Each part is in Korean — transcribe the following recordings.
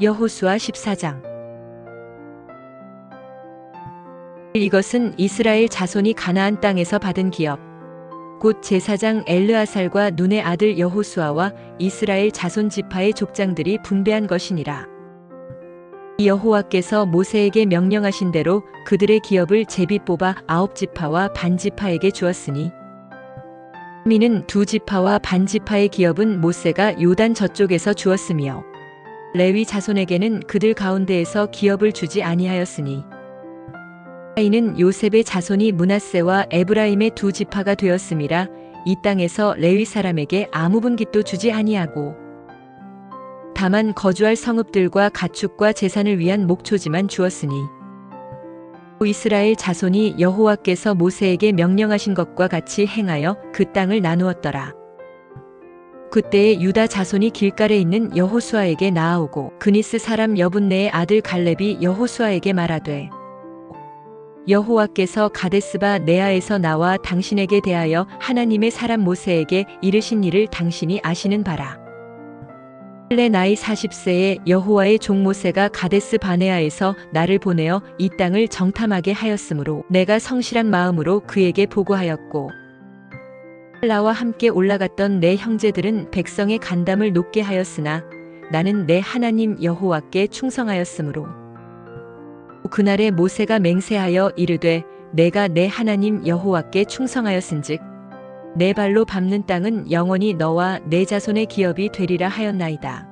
여호수아 14장. 이것은 이스라엘 자손이 가나안 땅에서 받은 기업. 곧 제사장 엘르아살과 눈의 아들 여호수아와 이스라엘 자손 지파의 족장들이 분배한 것이니라. 이 여호와께서 모세에게 명령하신 대로 그들의 기업을 제비 뽑아 아홉 지파와 반 지파에게 주었으니 미는 두 지파와 반 지파의 기업은 모세가 요단 저쪽에서 주었으며 레위 자손에게는 그들 가운데에서 기업을 주지 아니하였으니. 이는 요셉의 자손이 문하세와 에브라임의 두 지파가 되었음이라 이 땅에서 레위 사람에게 아무 분깃도 주지 아니하고. 다만 거주할 성읍들과 가축과 재산을 위한 목초지만 주었으니. 이스라엘 자손이 여호와께서 모세에게 명령하신 것과 같이 행하여 그 땅을 나누었더라. 그때에 유다 자손이 길가에 있는 여호수아에게 나아오고 그니스 사람 여분네의 아들 갈렙이 여호수아에게 말하되 여호와께서 가데스바 네아에서 나와 당신에게 대하여 하나님의 사람 모세에게 이르신 일을 당신이 아시는 바라. 원래 나이 40세에 여호와의 종 모세가 가데스 바네아에서 나를 보내어 이 땅을 정탐하게 하였으므로 내가 성실한 마음으로 그에게 보고하였고 나와 함께 올라갔던 내 형제들은 백성의 간담을 높게 하였으나 나는 내 하나님 여호와께 충성하였으므로 그날에 모세가 맹세하여 이르되 내가 내 하나님 여호와께 충성하였은즉 내 발로 밟는 땅은 영원히 너와 내 자손의 기업이 되리라 하였나이다.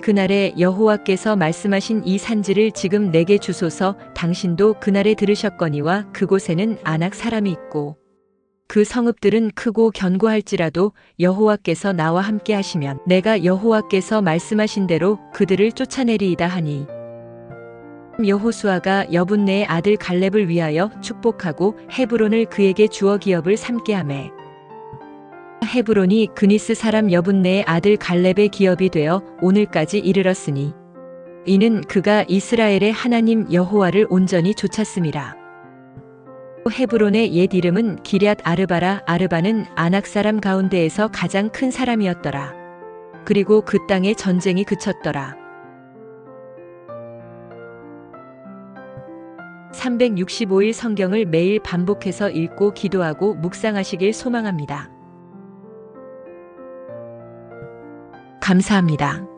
그날에 여호와께서 말씀하신 이 산지를 지금 내게 주소서. 당신도 그날에 들으셨거니와 그곳에는 안악 사람이 있고 그 성읍들은 크고 견고할지라도 여호와께서 나와 함께 하시면 내가 여호와께서 말씀하신 대로 그들을 쫓아내리이다 하니. 여호수아가 여분네의 아들 갈렙을 위하여 축복하고 헤브론을 그에게 주어 기업을 삼게 하매 헤브론이 그니스 사람 여분네의 아들 갈렙의 기업이 되어 오늘까지 이르렀으니 이는 그가 이스라엘의 하나님 여호와를 온전히 좇았음이라. 헤브론의 옛 이름은 기럇 아르바라 아르바는 아낙 사람 가운데에서 가장 큰 사람이었더라. 그리고 그 땅에 전쟁이 그쳤더라. 365일 성경을 매일 반복해서 읽고 기도하고 묵상하시길 소망합니다. 감사합니다.